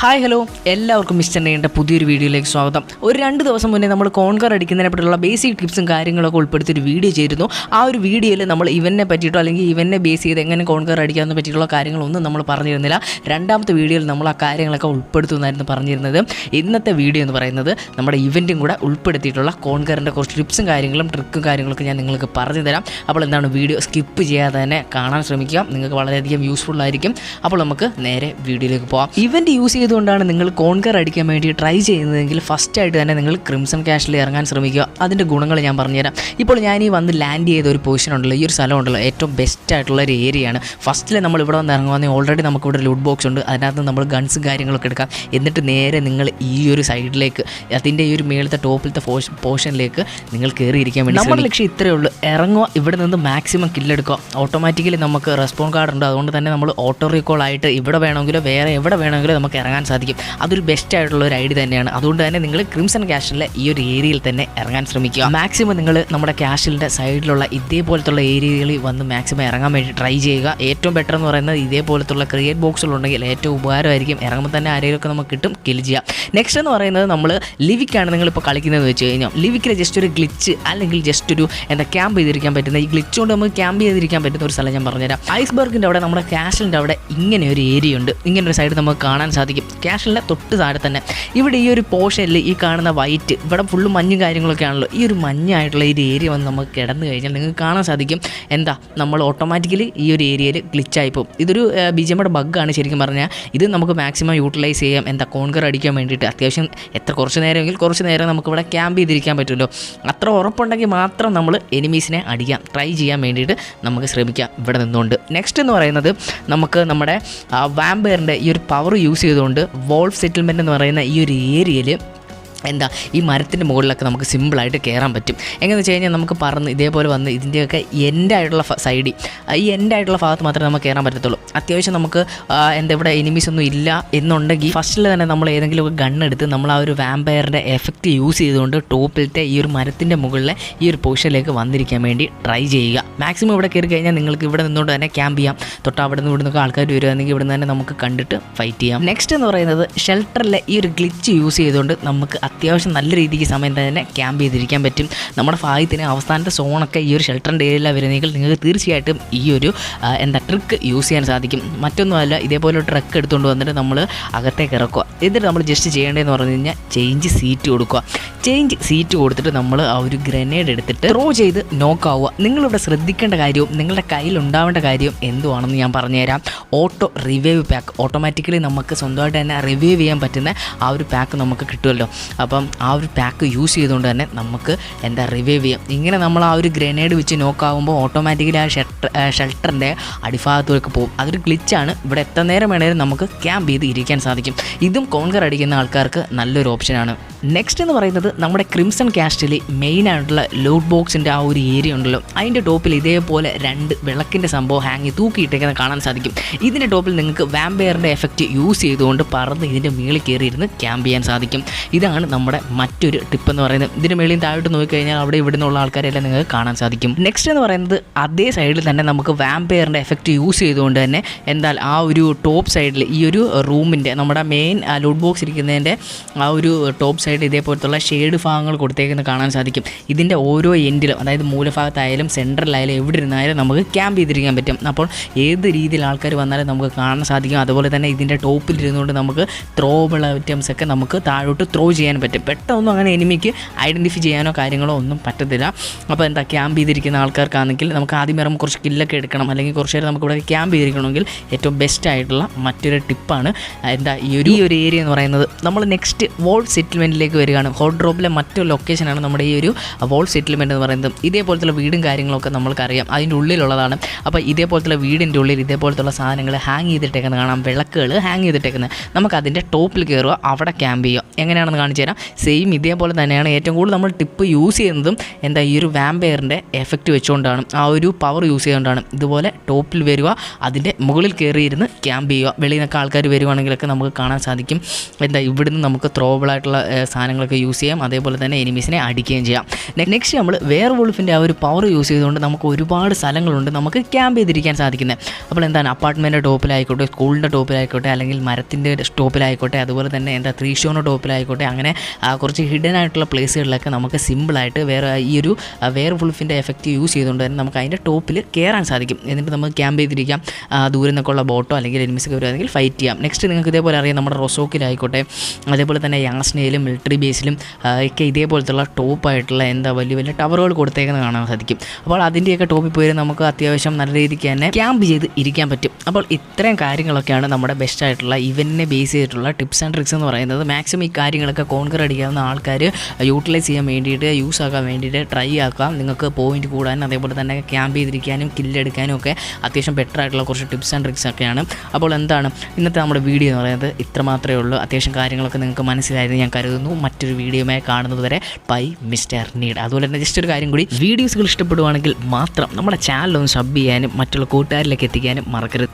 Hi hello എല്ലാവർക്കും mister ചെന്നൈയുടെ പുതിയൊരു വീഡിയോയിലേക്ക് സ്വാഗതം. ഒരു രണ്ട് ദിവസം മുന്നേ നമ്മൾ കോൺകർ അടിക്കുന്നതിനെ പറ്റിയുള്ള ബേസിക് ടിപ്സും കാര്യങ്ങളൊക്കെ ഉൾപ്പെടുത്തി ഒരു വീഡിയോ ചെയ്തിരുന്നു. ആ ഒരു വീഡിയോയിൽ നമ്മൾ ഇവനെ പറ്റിയിട്ടോ അല്ലെങ്കിൽ ഇവനെ ബേസ് ചെയ്ത് എങ്ങനെ കോൺകർ അടിക്കാമെന്ന് പറ്റിയിട്ടുള്ള കാര്യങ്ങളൊന്നും നമ്മൾ പറഞ്ഞിരുന്നില്ല. രണ്ടാമത്തെ വീഡിയോയിൽ നമ്മൾ ആ കാര്യങ്ങളൊക്കെ ഉൾപ്പെടുത്തുന്നതായിരുന്നു പറഞ്ഞിരുന്നത്. ഇന്നത്തെ വീഡിയോ എന്ന് പറയുന്നത് നമ്മുടെ ഇവന്റും കൂടെ ഉൾപ്പെടുത്തിയിട്ടുള്ള കോൺകറിന്റെ കുറച്ച് ടിപ്സും കാര്യങ്ങളും ട്രിക്കും കാര്യങ്ങളൊക്കെ ഞാൻ നിങ്ങൾക്ക് പറഞ്ഞു തരാം അപ്പോൾ എന്താണ് വീഡിയോ സ്കിപ്പ് ചെയ്യാതെ തന്നെ കാണാൻ ശ്രമിക്കുക. നിങ്ങൾക്ക് വളരെയധികം യൂസ്ഫുൾ ആയിരിക്കും. അപ്പോൾ നമുക്ക് നേരെ വീഡിയോയിലേക്ക് പോകാം ഇവന്റ് യൂസ് ചെയ്തുകൊണ്ടാണ് നിങ്ങൾ കോൺകർ അടിക്കാൻ വേണ്ടി ട്രൈ ചെയ്യുന്നതെങ്കിൽ ഫസ്റ്റ് ആയിട്ട് തന്നെ നിങ്ങൾ ക്രിംസൺ ക്യാഷിൽ ഇറങ്ങാൻ ശ്രമിക്കുക. അതിന്റെ ഗുണങ്ങൾ ഞാൻ പറഞ്ഞുതരാം. ഇപ്പോൾ ഞാൻ ഈ വന്ന് ലാൻഡ് ചെയ്ത ഒരു പൊസിഷൻ ഉണ്ടല്ലോ ഈ ഒരു സ്ഥലം ഉണ്ടല്ലോ ഏറ്റവും ബെസ്റ്റ് ആയിട്ടുള്ള ഒരു ഏരിയയാണ് ഫസ്റ്റിൽ നമ്മൾ ഇവിടെ വന്ന് ഇറങ്ങുവാണെങ്കിൽ ഓൾറെഡി നമുക്ക് ഇവിടെ ലൂട്ട് ബോക്സ് ഉണ്ട്. അതിനകത്ത് നമ്മൾ ഗൺസും കാര്യങ്ങളൊക്കെ എടുക്കാം. എന്നിട്ട് നേരെ നിങ്ങൾ ഈ ഒരു സൈഡിലേക്ക് അതിന്റെ ഈ ഒരു മേളത്തെ ടോപ്പിലത്തെ പോർഷനിലേക്ക് നിങ്ങൾ കയറിയിരിക്കാൻ വേണ്ടി നമ്മുടെ ലക്ഷ്യം ഇത്രയേ ഉള്ളൂ. ഇറങ്ങുക ഇവിടെ നിന്ന് മാക്സിമം കില്ലെടുക്കുക ഓട്ടോമാറ്റിക്കലി നമുക്ക് റെസ്പോൺ കാർഡ് ഉണ്ട്. അതുകൊണ്ട് തന്നെ നമ്മൾ ഓട്ടോ റീകോൾ ആയിട്ട് ഇവിടെ വേണമെങ്കിലും വേറെ എവിടെ വേണമെങ്കിലും നമുക്ക് ഇറങ്ങാൻ സാധിക്കും. അതൊരു ബെസ്റ്റ് ആയിട്ടുള്ള ഒരു ഐഡി തന്നെയാണ്. അതുകൊണ്ട് തന്നെ നിങ്ങൾ ക്രിംസൺ ക്യാഷിലെ ഈ ഒരു ഏരിയയിൽ തന്നെ ഇറങ്ങാൻ ശ്രമിക്കുക. മാക്സിമം നിങ്ങൾ നമ്മുടെ ക്യാഷിലിന്റെ സൈഡിലുള്ള ഇതേപോലത്തുള്ള ഏരിയകളിൽ വന്ന് മാക്സിമം ഇറങ്ങാൻ വേണ്ടി ട്രൈ ചെയ്യുക. ഏറ്റവും ബെറ്റർ എന്ന് പറയുന്നത് ഇതേപോലത്തുള്ള ക്രിയേറ്റ് ബോക്സുകളുണ്ടെങ്കിൽ ഏറ്റവും ഉപകാരമായിരിക്കും. ഇറങ്ങുമ്പോൾ തന്നെ ആരെങ്കിലുമൊക്കെ നമുക്ക് കിട്ടും കിൽ ചെയ്യാം. നെക്സ്റ്റ് എന്ന് പറയുന്നത് നമ്മൾ ലിവിക്കാണ് നിങ്ങളിപ്പോൾ കളിക്കുന്നതെന്ന് വെച്ച് കഴിഞ്ഞാൽ ലിവിക്കിൽ ജസ്റ്റ് ഒരു ഗ്ലിച്ച് അല്ലെങ്കിൽ ജസ്റ്റ് ഒരു എന്താ ക്യാമ്പ് ചെയ്തിരിക്കാൻ പറ്റുന്ന ഈ ഗ്ലിച്ച് കൊണ്ട് നമുക്ക് ക്യാമ്പ് ചെയ്തിരിക്കാൻ പറ്റുന്ന ഒരു സ്ഥലം ഞാൻ പറഞ്ഞുതരാം. ഐസ്ബർഗിന്റെ അവിടെ നമ്മുടെ ക്യാഷിന്റെ അവിടെ ഇങ്ങനെ ഒരു ഏരിയ ഉണ്ട് ഇങ്ങനെ ഒരു സൈഡ് നമുക്ക് കാണാൻ സാധിക്കും. ക്യാഷലിന്റെ തൊട്ട് താഴെ തന്നെ. ഇവിടെ ഈ ഒരു പോർഷനിൽ ഈ കാണുന്ന വൈറ്റ് ഇവിടെ ഫുള്ള് മഞ്ഞും കാര്യങ്ങളൊക്കെ ആണല്ലോ. ഈ ഒരു മഞ്ഞായിട്ടുള്ള ഒരു ഏരിയ വന്ന് നമുക്ക് കിടന്നു കഴിഞ്ഞാൽ നിങ്ങൾക്ക് കാണാൻ സാധിക്കും. എന്താ നമ്മൾ ഓട്ടോമാറ്റിക്കലി ഈ ഒരു ഏരിയയിൽ ഗ്ലിച്ചായി പോകും. ഇതൊരു ബി ജി എമ്മയുടെ ബഗ്ഗാണ് ശരിക്കും പറഞ്ഞാൽ ഇത് നമുക്ക് മാക്സിമം യൂട്ടിലൈസ് ചെയ്യാം. എന്താ കോൺകർ അടിക്കാൻ വേണ്ടിയിട്ട്. അത്യാവശ്യം എത്ര കുറച്ച് നേരമെങ്കിൽ കുറച്ച് നേരം നമുക്കിവിടെ ക്യാമ്പ് ചെയ്തിരിക്കാൻ പറ്റുമല്ലോ. അത്ര ഉറപ്പുണ്ടെങ്കിൽ മാത്രം നമ്മൾ എനിമീസിനെ അടിക്കാം. ട്രൈ ചെയ്യാൻ വേണ്ടിയിട്ട് നമുക്ക് ശ്രമിക്കാം. ഇവിടെ നിന്നുകൊണ്ട്. നെക്സ്റ്റ് എന്ന് പറയുന്നത് നമുക്ക് നമ്മുടെ വാമ്പയറിന്റെ ഈ ഒരു പവർ യൂസ് ചെയ്തുകൊണ്ട് വോൾഫ് സെറ്റിൽമെന്റ് എന്ന് പറയുന്ന ഈ ഒരു ഏരിയയിൽ എന്താ ഈ മരത്തിന്റെ മുകളിലൊക്കെ നമുക്ക് സിമ്പിളായിട്ട് കയറാൻ പറ്റും. എങ്ങനെയെന്ന് വെച്ച് കഴിഞ്ഞാൽ നമുക്ക് പറന്ന് ഇതേപോലെ വന്ന് ഇതിന്റെയൊക്കെ എന്റെ ആയിട്ടുള്ള സൈഡിൽ ഈ എന്റെ ആയിട്ടുള്ള ഭാഗത്ത് മാത്രമേ നമുക്ക് കയറാൻ പറ്റത്തുള്ളൂ. അത്യാവശ്യം നമുക്ക് എന്താ ഇവിടെ എനിമീസ് ഒന്നും ഇല്ല എന്നുണ്ടെങ്കിൽ ഫസ്റ്റിൽ തന്നെ നമ്മൾ ഏതെങ്കിലും ഒരു ഗണ്ണെടുത്ത് നമ്മൾ ആ ഒരു വാമ്പയറിന്റെ എഫക്റ്റ് യൂസ് ചെയ്തുകൊണ്ട് ടോപ്പിലത്തെ ഈ ഒരു മരത്തിന്റെ മുകളിലെ ഈ ഒരു പൊസിഷനിലേക്ക് വന്നിരിക്കാൻ വേണ്ടി ട്രൈ ചെയ്യുക. മാക്സിമം ഇവിടെ കയറി കഴിഞ്ഞാൽ നിങ്ങൾക്ക് ഇവിടെ നിന്നുകൊണ്ട് തന്നെ ക്യാമ്പ് ചെയ്യാം. തൊട്ട് അവിടെ നിന്ന് ഇവിടെ നിന്നൊക്കെ ആൾക്കാർ വരുവാണെങ്കിൽ ഇവിടെ നിന്ന് തന്നെ നമുക്ക് കണ്ടിട്ട് ഫൈറ്റ് ചെയ്യാം. നെക്സ്റ്റ് എന്ന് പറയുന്നത് ഷെൽട്ടറിലെ ഈ ഒരു ഗ്ലിച്ച് യൂസ് ചെയ്തുകൊണ്ട് നമുക്ക് അത്യാവശ്യം നല്ല രീതിക്ക് സമയം തന്നെ ക്യാമ്പ് ചെയ്തിരിക്കാൻ പറ്റും. നമ്മുടെ ഭാഗ്യത്തിന് അവസാനത്തെ സോണൊക്കെ ഈ ഒരു ഷെൽട്ടറിന്റെ ഏരിയയിലാണ് വരുന്നെങ്കിൽ നിങ്ങൾക്ക് തീർച്ചയായിട്ടും ഈ ഒരു എന്താ ട്രിക്ക് യൂസ് ചെയ്യാൻ സാധിക്കും. മറ്റൊന്നുമല്ല ഇതേപോലെ ട്രക്ക് എടുത്തുകൊണ്ട് വന്നിട്ട് നമ്മൾ അകത്തേക്ക് ഇറക്കുക. എന്നിട്ട് നമ്മൾ ജസ്റ്റ് ചെയ്യേണ്ടതെന്ന് പറഞ്ഞു കഴിഞ്ഞാൽ ചേഞ്ച് സീറ്റ് കൊടുക്കുക. ചേഞ്ച് സീറ്റ് കൊടുത്തിട്ട് നമ്മൾ ആ ഒരു ഗ്രനേഡ് എടുത്തിട്ട് ത്രോ ചെയ്ത് നോക്കാവുക നിങ്ങളിവിടെ ശ്രദ്ധിക്കേണ്ട കാര്യവും നിങ്ങളുടെ കയ്യിൽ ഉണ്ടാവേണ്ട കാര്യവും എന്തുവാണെന്ന് ഞാൻ പറഞ്ഞുതരാം. ഓട്ടോ റിവൈവ് പാക്ക് ഓട്ടോമാറ്റിക്കലി നമുക്ക് സ്വന്തമായിട്ട് തന്നെ റിവൈവ് ചെയ്യാൻ പറ്റുന്ന ആ ഒരു പാക്ക് നമുക്ക് കിട്ടുമല്ലോ. അപ്പം ആ ഒരു പാക്ക് യൂസ് ചെയ്തുകൊണ്ട് തന്നെ നമുക്ക് എന്താ റിവൈവ് ചെയ്യാം. ഇങ്ങനെ നമ്മൾ ആ ഒരു ഗ്രനേഡ് വെച്ച് നോക്കാവുമ്പോൾ ഓട്ടോമാറ്റിക്കലി ആ ഷെൽട്ടർ ഷെൽട്ടറിന്റെ അടിഭാഗത്തേക്ക് പോകും. അതൊരു ഗ്ലിച്ചാണ് ഇവിടെ എത്ര നേരം വേണേലും നമുക്ക് ക്യാമ്പ് ചെയ്ത് ഇരിക്കാൻ സാധിക്കും. ഇതും കോൺകർ അടിക്കുന്ന ആൾക്കാർക്ക് നല്ലൊരു ഓപ്ഷനാണ് നെക്സ്റ്റ് എന്ന് പറയുന്നത് നമ്മുടെ ക്രിംസൺ കാസ്റ്റിൽ മെയിൻ ആയിട്ടുള്ള ലോഡ് ബോക്സിന്റെ ആ ഒരു ഏരിയ ഉണ്ടല്ലോ. അതിന്റെ ടോപ്പിൽ ഇതേപോലെ രണ്ട് വിളക്കിന്റെ സംഭവം ഹാങ്ങി തൂക്കിയിട്ടേക്കുന്നത് കാണാൻ സാധിക്കും. ഇതിന്റെ ടോപ്പിൽ നിങ്ങൾക്ക് വാമ്പയറിന്റെ എഫക്റ്റ് യൂസ് ചെയ്തുകൊണ്ട് പറന്ന് ഇതിന്റെ മീളിൽ കയറിയിരുന്ന് ക്യാമ്പ് ചെയ്യാൻ സാധിക്കും. ഇതാണ് നമ്മുടെ മറ്റൊരു ടിപ്പ് എന്ന് പറയുന്നത്. ഇതിന് മേളിൽ താഴോട്ട് നോക്കിക്കഴിഞ്ഞാൽ അവിടെ ഇവിടെ നിന്നുള്ള ആൾക്കാരെല്ലാം നിങ്ങൾക്ക് കാണാൻ സാധിക്കും. നെക്സ്റ്റ് എന്ന് പറയുന്നത് അതേ സൈഡിൽ തന്നെ നമുക്ക് വാമ്പയറിന്റെ എഫക്റ്റ് യൂസ് ചെയ്തുകൊണ്ട് തന്നെ എന്താ ആ ഒരു ടോപ്പ് സൈഡിൽ ഈ ഒരു റൂമിന്റെ നമ്മുടെ മെയിൻ ലൂട്ട് ബോക്സ് ഇരിക്കുന്നതിന്റെ ആ ഒരു ടോപ്പ് സൈഡിൽ ഇതേപോലത്തുള്ള ഷെയ്ഡ് ഭാഗങ്ങൾ കൊടുത്തേക്കുന്നത് കാണാൻ സാധിക്കും. ഇതിന്റെ ഓരോ എൻഡിലും അതായത് മൂലഭാഗത്തായാലും സെൻട്രലായാലും എവിടെ ഇരുന്നായാലും നമുക്ക് ക്യാമ്പ് ചെയ്തിരിക്കാൻ പറ്റും. അപ്പോൾ ഏത് രീതിയിൽ ആൾക്കാർ വന്നാലും നമുക്ക് കാണാൻ സാധിക്കും. അതുപോലെ തന്നെ ഇതിന്റെ ടോപ്പിൽ ഇരുന്നുകൊണ്ട് നമുക്ക് ത്രോബിൾ ഐറ്റംസ് ഒക്കെ നമുക്ക് താഴോട്ട് ത്രോ ചെയ്യാൻ പറ്റും. പെട്ടെന്നൊന്നും അങ്ങനെ എനിമിക്ക് ഐഡന്റിഫൈ ചെയ്യാനോ കാര്യങ്ങളോ ഒന്നും പറ്റത്തില്ല. അപ്പോൾ എന്താ ക്യാമ്പ് ചെയ്തിരിക്കുന്ന ആൾക്കാർക്കാണെങ്കിൽ നമുക്ക് ആദ്യം ഇറങ്ങും കുറച്ച് കില്ലൊക്കെ എടുക്കണം. അല്ലെങ്കിൽ കുറച്ച് നേരം നമുക്ക് ഇവിടെ ക്യാമ്പ് ചെയ്തിരിക്കണമെങ്കിൽ ഏറ്റവും ബെസ്റ്റ് ആയിട്ടുള്ള മറ്റൊരു ടിപ്പാണ് എന്താ ഈ ഒരു ഈ ഒരു ഏരിയ എന്ന് പറയുന്നത്. നമ്മൾ നെക്സ്റ്റ് വോൾ സെറ്റിൽമെന്റിലേക്ക് വരികയാണ്. ഹോട്ട് ഡ്രോപ്പിലെ മറ്റൊരു ലൊക്കേഷനാണ് നമ്മുടെ ഈ ഒരു വോൾ സെറ്റിൽമെന്റ് എന്ന് പറയുന്നത്. ഇതേപോലത്തുള്ള വീടും കാര്യങ്ങളൊക്കെ നമ്മൾക്കറിയാം. അതിന്റെ ഉള്ളിലുള്ളതാണ്. അപ്പോൾ ഇതേപോലത്തുള്ള വീടിന്റെ ഉള്ളിൽ ഇതേപോലത്തുള്ള സാധനങ്ങൾ ഹാങ് ചെയ്തിട്ടേക്കുന്നത് കാണാം. വിളക്കുകൾ ഹാങ് ചെയ്തിട്ടേക്കുന്നത്. നമുക്ക് അതിന്റെ ടോപ്പിൽ കയറുക അവിടെ ക്യാമ്പ് ചെയ്യുക. എങ്ങനെയാണെന്ന് കാണിച്ചു തരാം സെയിം ഇതേപോലെ തന്നെയാണ് ഏറ്റവും കൂടുതൽ നമ്മൾ ടിപ്പ് യൂസ് ചെയ്യുന്നതും എന്താ ഈ ഒരു വാമ്പയറിന്റെ എഫക്റ്റ് വെച്ചുകൊണ്ടാണ്. ആ ഒരു പവർ യൂസ് ചെയ്തുകൊണ്ടാണ്. ഇതുപോലെ ടോപ്പിൽ വരിക അതിന്റെ മുകളിൽ കയറിയിരുന്ന് ക്യാമ്പ് ചെയ്യുക. വെളിയിൽ നിന്നൊക്കെ ആൾക്കാർ വരുവാണെങ്കിലൊക്കെ നമുക്ക് കാണാൻ സാധിക്കും. എന്താ ഇവിടുന്ന് നമുക്ക് ഏഹ്, സാധനങ്ങളൊക്കെ യൂസ് ചെയ്യാം. അതേപോലെ തന്നെ എനിമീസിനെ അടിക്കുകയും ചെയ്യാം. നെക്സ്റ്റ് നമ്മൾ വേർ വുൾഫിന്റെ ആ ഒരു പവർ യൂസ് ചെയ്തുകൊണ്ട് നമുക്ക് ഒരുപാട് സ്ഥലങ്ങളുണ്ട് നമുക്ക് ക്യാമ്പ് ചെയ്തിരിക്കാൻ സാധിക്കുന്നത്. അപ്പോൾ എന്താണ്? അപ്പാർട്ട്മെന്റ് ടോപ്പിലായിക്കോട്ടെ സ്കൂളിന്റെ ടോപ്പിലായിക്കോട്ടെ അല്ലെങ്കിൽ മരത്തിന്റെ ടോപ്പിലായിക്കോട്ടെ അതുപോലെ തന്നെ എന്താ ത്രീഷോന്റെ ടോപ്പിലായിക്കോട്ടെ അങ്ങനെ കുറച്ച് ഹിഡൻ ആയിട്ടുള്ള പ്ലേസുകളിലൊക്കെ നമുക്ക് സിമ്പിളായിട്ട് വേറെ ഈ ഒരു വെയർ വുൾഫിന്റെ എഫക്റ്റ് യൂസ് ചെയ്തുകൊണ്ട് തന്നെ നമുക്ക് അതിന്റെ ടോപ്പിൽ കയറാൻ സാധിക്കും. എന്നിട്ട് നമുക്ക് ക്യാമ്പ് ചെയ്തിരിക്കാം. ദൂരെ നിന്നൊക്കെയുള്ള ബോട്ടോ അല്ലെങ്കിൽ എനിമിസൊക്കെ വരുവാണെങ്കിൽ ഫൈറ്റ് ചെയ്യാം. നെക്സ്റ്റ് നിങ്ങൾക്ക് ഇതേപോലെ അറിയാം നമ്മുടെ റൊസോക്കിലായിക്കോട്ടെ അതേപോലെ തന്നെ യാസ്നയിലും മിലിറ്ററി ബേസിലും ഒക്കെ ഇതേപോലത്തുള്ള ടോപ്പായിട്ടുള്ള എന്താ വലിയ വലിയ ടവറുകൾ കൊടുത്തേക്കുന്നത് കാണാൻ സാധിക്കും. അപ്പോൾ അതിന്റെയൊക്കെ ടോപ്പിൽ പോയി നമുക്ക് അത്യാവശ്യം നല്ല രീതിക്ക് തന്നെ ക്യാമ്പ് ചെയ്ത് ഇരിക്കാൻ പറ്റും. അപ്പോൾ ഇത്രയും കാര്യങ്ങളൊക്കെയാണ് നമ്മുടെ ബെസ്റ്റ് ആയിട്ടുള്ള ഇവന്റിനെ ബേസ് ചെയ്തിട്ടുള്ള ടിപ്സ് ആൻഡ് ട്രിക്സ് എന്ന് പറയുന്നത്. മാക്സിമം ഈ കാര്യങ്ങളൊക്കെ കോൺകർ അടിക്കാവുന്ന ആൾക്കാർ യൂട്ടിലൈസ് ചെയ്യാൻ വേണ്ടിയിട്ട് യൂസ് ആക്കാൻ വേണ്ടിയിട്ട് ട്രൈ ആക്കാം. നിങ്ങൾക്ക് പോയിന്റ് കൂടാനും അതേപോലെ തന്നെ ക്യാമ്പ് ചെയ്തിരിക്കാനും കില്ലെടുക്കാനും ഒക്കെ അത്യാവശ്യം ബെറ്റർ ആയിട്ടുള്ള കുറച്ച് ടിപ്സ് ആൻഡ് ട്രിക്സ് ഒക്കെയാണ്. അപ്പോൾ എന്താണ്? ഇന്നത്തെ നമ്മുടെ വീഡിയോ എന്ന് പറയുന്നത് ഇത്ര മാത്രമേ ഉള്ളൂ. അത്യാവശ്യം കാര്യങ്ങളൊക്കെ നിങ്ങൾക്ക് മനസ്സിലായെന്ന് ഞാൻ കരുതുന്നു. മറ്റൊരു വീഡിയോയുമായി കാണുന്നത് വരെ ബൈ മിസ്റ്റർ നീഡ് അതുപോലെ തന്നെ ജസ്റ്റ് ഒരു കാര്യം കൂടി. വീഡിയോസുകൾ ഇഷ്ടപ്പെടുവാണെങ്കിൽ മാത്രം നമ്മുടെ ചാനൽ ഒന്ന് സബ് ചെയ്യാനും മറ്റുള്ള കൂട്ടുകാരിലേക്ക് എത്തിക്കാനും മറക്കരുത്.